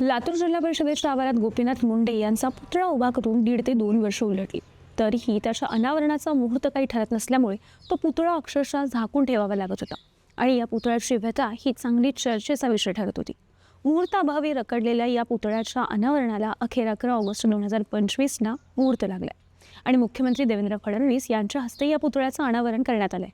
लातूर जिल्हा परिषदेच्या आवारात गोपीनाथ मुंडे यांचा पुतळा उभा करून दीड ते दोन वर्ष उलटली. तरीही त्याच्या अनावरणाचा मुहूर्त काही ठरत नसल्यामुळे तो पुतळा अक्षरशः झाकून ठेवावा लागत होता. आणि या पुतळ्याची व्यथा ही चांगली चर्चेचा विषय ठरत होती. मुहूर्ताभावी रखडलेल्या या पुतळ्याच्या अनावरणाला अखेर अकरा ऑगस्ट दोन हजार पंचवीसना मुहूर्त लागला. आणि मुख्यमंत्री देवेंद्र फडणवीस यांच्या हस्ते या पुतळ्याचं अनावरण करण्यात आलंय.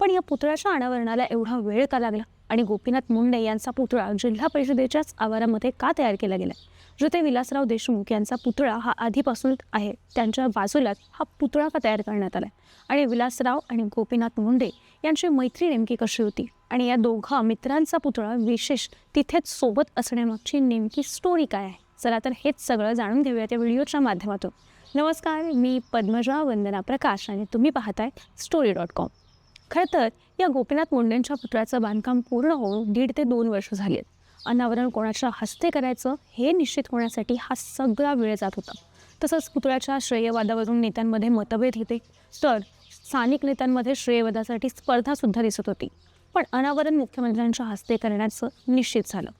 पण या पुतळ्याच्या अनावरणाला एवढा वेळ का लागला? आणि गोपीनाथ मुंडे यांचा पुतळा जिल्हा परिषदेच्याच आवारामध्ये का तयार केला गेला? जिथे विलासराव देशमुख यांचा पुतळा हा आधीपासून आहे. त्यांच्या बाजूलाच हा पुतळा का तयार करण्यात आला आणि विलासराव आणि गोपीनाथ मुंडे यांची मैत्री नेमकी कशी होती? आणि या दोघा मित्रांचा पुतळा विशेष तिथेच सोबत असण्यामागची नेमकी स्टोरी काय आहे? चला तर हेच सगळं जाणून घेऊया त्या व्हिडिओच्या माध्यमातून. नमस्कार मी पद्मजा वंदना प्रकाश आणि तुम्ही पाहताय स्टोरी डॉट कॉम खरं तर या गोपीनाथ मुंडेंच्या पुतळ्याचं बांधकाम पूर्ण होऊन दीड ते दोन वर्ष झाली आहेत. अनावरण कोणाच्या हस्ते करायचं हे निश्चित होण्यासाठी हा सगळा वेळ जात होता. तसंच पुतळ्याच्या श्रेयवादावरून नेत्यांमध्ये मतभेद होते. तर स्थानिक नेत्यांमध्ये श्रेयवादासाठी स्पर्धासुद्धा दिसत होती. पण अनावरण मुख्यमंत्र्यांच्या हस्ते करण्याचं निश्चित झालं.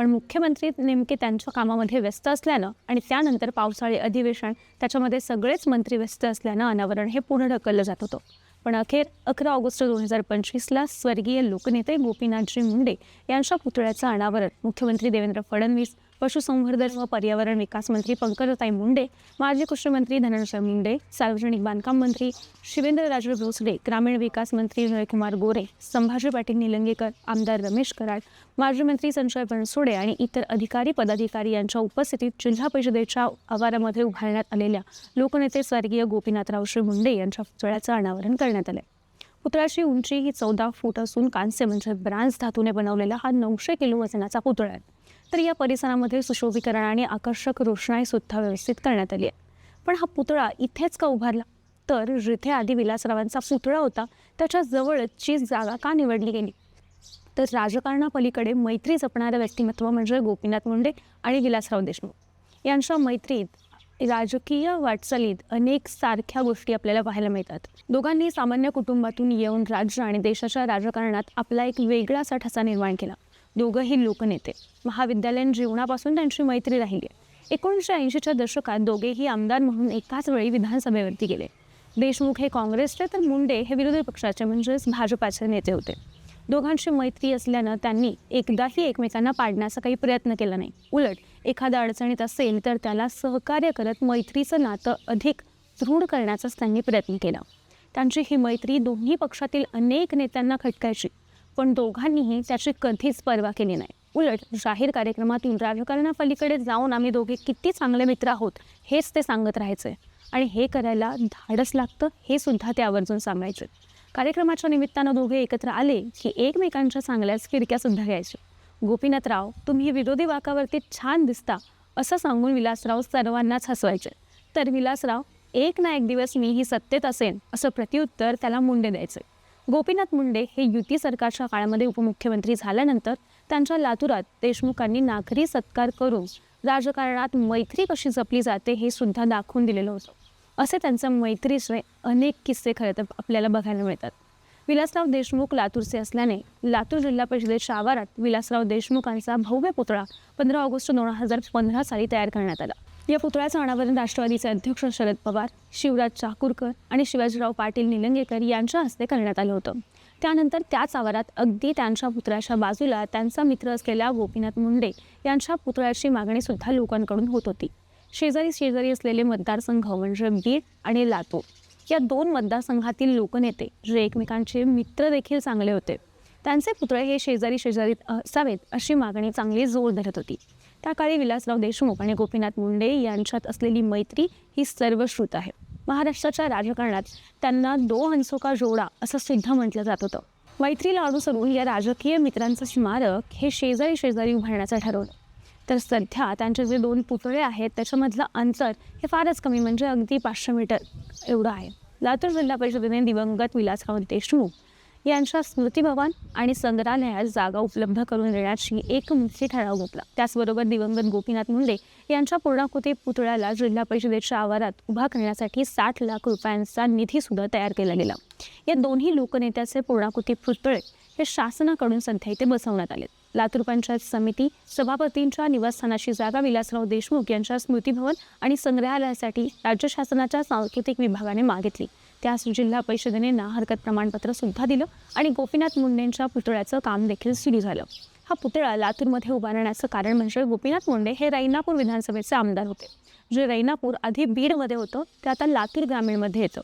पण मुख्यमंत्री नेमके त्यांच्या कामामध्ये व्यस्त असल्यानं आणि त्यानंतर पावसाळी अधिवेशन त्याच्यामध्ये सगळेच मंत्री व्यस्त असल्यानं अनावरण हे पुढे ढकललं जात होतं. पण अखेर अकरा ऑगस्ट दोन हजार पंचवीसला स्वर्गीय लोकनेते गोपीनाथजी मुंडे यांच्या पुतळ्याचं अनावरण मुख्यमंत्री देवेंद्र फडणवीस पशुसंवर्धन व पर्यावरण विकास मंत्री पंकजताई मुंडे माजी कृषीमंत्री धनंजय मुंडे सार्वजनिक बांधकाम मंत्री शिवेंद्रराजे भोसले ग्रामीण विकास मंत्री जयकुमार गोरे संभाजी पाटील निलंगेकर आमदार रमेश कराड माजी मंत्री संजय बनसोडे आणि इतर अधिकारी पदाधिकारी यांच्या उपस्थितीत जिल्हा परिषदेच्या आवारामध्ये उभारण्यात आलेल्या लोकनेते स्वर्गीय गोपीनाथराव श्री मुंडे यांच्या पुतळ्याचं अनावरण करण्यात आलं पुतळ्याची उंची ही चौदा फूट असून कांस्य म्हणजे ब्रांज धातूने बनवलेला हा नऊशे किलो वजनाचा पुतळा आहे. तर या परिसरामध्ये सुशोभीकरण आणि आकर्षक रोषणाईसुद्धा व्यवस्थित करण्यात आली आहे. पण हा पुतळा इथेच का उभारला? तर जिथे आधी विलासरावांचा पुतळा होता त्याच्या जवळची जागा का निवडली गेली? तर राजकारणापलीकडे मैत्री जपणारं व्यक्तिमत्व म्हणजे गोपीनाथ मुंडे आणि विलासराव देशमुख. यांच्या मैत्रीत राजकीय वाटचालीत अनेक सारख्या गोष्टी आपल्याला पाहायला मिळतात. दोघांनी सामान्य कुटुंबातून येऊन राज्य आणि देशाच्या राजकारणात आपला एक वेगळासा ठसा निर्माण केला. दोघंही लोकनेते. महाविद्यालयीन जीवनापासून त्यांची मैत्री राहिली. आहे एकोणीसशे ऐंशीच्या दशकात दोघेही आमदार म्हणून एकाच वेळी विधानसभेवरती गेले. देशमुख हे काँग्रेसचे तर मुंडे हे विरोधी पक्षाचे म्हणजेच भाजपाचे नेते होते. दोघांची मैत्री असल्यानं त्यांनी एकदाही एकमेकांना पाडण्याचा काही प्रयत्न केला नाही. उलट एखादा अडचणीत असेल तर त्याला सहकार्य करत मैत्रीचं नातं अधिक दृढ करण्याचाच त्यांनी प्रयत्न केला. त्यांची ही मैत्री दोन्ही पक्षातील अनेक नेत्यांना खटकायची. पण दोघांनीही त्याची कधीच पर्वा केली नाही. उलट जाहीर कार्यक्रमातून राजकारणापलीकडे जाऊन आम्ही दोघे किती चांगले मित्र आहोत हेच ते सांगत राहायचे. आणि हे करायला धाडस लागतं हे सुद्धा ते आवर्जून सांगायचे. कार्यक्रमाच्या निमित्तानं दोघे एकत्र आले की एकमेकांच्या चांगल्याच फिरक्या सुद्धा घ्यायचे. गोपीनाथराव तुम्ही विरोधी वाकावरती छान दिसता असं सांगून विलासराव सर्वांनाच हसवायचे. तर विलासराव एक ना एक दिवस मी ही सत्तेत असेन असं प्रत्युत्तर त्याला मुंडे द्यायचे. गोपीनाथ मुंडे हे युती सरकारच्या काळामध्ये उपमुख्यमंत्री झाल्यानंतर त्यांच्या लातूरात देशमुखांनी नागरी सत्कार करून राजकारणात मैत्री कशी जपली जाते हे सुद्धा दाखवून दिलेलं होतं. असे त्यांचं मैत्रीचे अनेक किस्से खरं तर आपल्याला बघायला मिळतात. विलासराव देशमुख लातूरचे असल्याने लातूर जिल्हा परिषदेच्या आवारात विलासराव देशमुखांचा भव्य पुतळा पंधरा ऑगस्ट दोन हजार पंधरा साली तयार करण्यात आला. या पुतळ्याचं अनावरण राष्ट्रवादीचे अध्यक्ष शरद पवार शिवराज चाकूरकर आणि शिवाजीराव पाटील निलंगेकर यांच्या हस्ते करण्यात आलं होतं. त्यानंतर त्याच आवारात अगदी त्यांच्या पुतळ्याच्या बाजूला त्यांचा मित्र असलेल्या गोपीनाथ मुंडे यांच्या पुतळ्याची मागणी सुद्धा लोकांकडून होत होती. शेजारी शेजारी असलेले मतदारसंघ म्हणजे बीड आणि लातूर. या दोन मतदारसंघातील लोकनेते जे एकमेकांचे मित्र देखील चांगले होते. त्यांचे पुतळे हे शेजारी शेजारीत असावेत अशी मागणी चांगली जोर धरत होती. त्या काळी विलासराव देशमुख आणि गोपीनाथ मुंडे यांच्यात असलेली मैत्री ही सर्वश्रुत आहे. महाराष्ट्राच्या राजकारणात त्यांना दो हंसोका जोडा असं सुद्धा म्हटलं जात होतं. मैत्रीला अनुसरून या राजकीय मित्रांचं स्मारक हे शेजारी शेजारी उभारण्याचं ठरवलं. तर सध्या त्यांचे जे दोन पुतळे आहेत त्याच्यामधलं अंतर हे फारच कमी म्हणजे अगदी पाचशे मीटर एवढं आहे. लातूर जिल्हा परिषदेने दिवंगत विलासराव देशमुख यांच्या स्मृतीभवन आणि संग्रहालयात जागा उपलब्ध करून देण्याची एक मुख्य ठराव घेतला त्याचबरोबर दिवंगत गोपीनाथ मुंडे यांच्या पूर्णाकृती पुतळ्याला जिल्हा परिषदेच्या आवारात उभा करण्यासाठी साठ लाख रुपयांचा निधी सुद्धा तयार केला गेला. या दोन्ही लोकनेत्याचे पूर्णाकृती पुतळे हे शासनाकडून सध्या इथे बसवण्यात आले लातूर पंचायत समिती सभापतींच्या निवासस्थानाची जागा विलासराव देशमुख यांच्या स्मृतीभवन आणि संग्रहालयासाठी राज्य शासनाच्या सांस्कृतिक विभागाने मागितली. त्यास जिल्हा परिषदेने ना हरकत प्रमाणपत्रसुद्धा दिलं आणि गोपीनाथ मुंडेंच्या पुतळ्याचं काम देखील सुरू झालं. हा पुतळा लातूरमध्ये उभारण्याचं कारण म्हणजे गोपीनाथ मुंडे हे रैनापूर विधानसभेचे आमदार होते. जे रैनापूर आधी बीडमध्ये होतं ते आता लातूर ग्रामीणमध्ये येतं.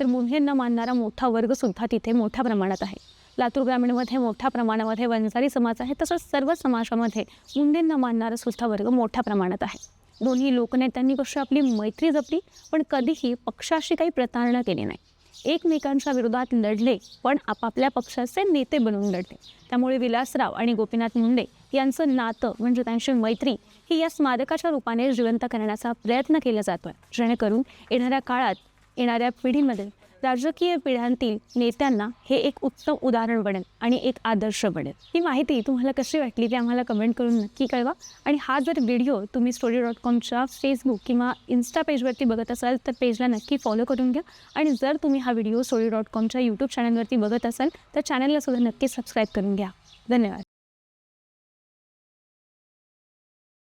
तर मुंढेंना मानणारा मोठा वर्गसुद्धा तिथे मोठ्या प्रमाणात आहे. लातूर ग्रामीणमध्ये मोठ्या प्रमाणामध्ये वंजारी समाज आहे तसंच सर्व समाजामध्ये मुंडेंना मानणारा सुद्धा वर्ग मोठ्या प्रमाणात आहे. दोन्ही लोकनेत्यांनी कशी आपली मैत्री जपली पण कधीही पक्षाशी काही प्रतारणा केली नाही. एकमेकांच्या विरोधात लढले पण आपापल्या पक्षाचे नेते बनवून लढले. त्यामुळे विलासराव आणि गोपीनाथ मुंडे यांचं नातं म्हणजे त्यांची मैत्री ही या स्मारकाच्या रूपाने जिवंत करण्याचा प्रयत्न केला जातो आहे जेणेकरून येणाऱ्या काळात येणाऱ्या पिढीमध्ये राजकीय पिढ्यांतील नेत्यांना हे एक उत्तम उदाहरण बनेल आणि एक आदर्श बनेल. ही माहिती तुम्हाला कशी वाटली ते आम्हाला कमेंट करून नक्की कळवा. आणि हा जर व्हिडिओ तुम्ही स्टोरी डॉट कॉमच्या फेसबुक किंवा इन्स्टा पेजवरती बघत असाल तर पेजला नक्की फॉलो करून घ्या. आणि जर तुम्ही हा व्हिडिओ स्टोरी डॉट कॉमच्या यूट्यूब चॅनलवरती बघत असाल तर चॅनलला सुद्धा नक्की सबस्क्राईब करून घ्या. धन्यवाद.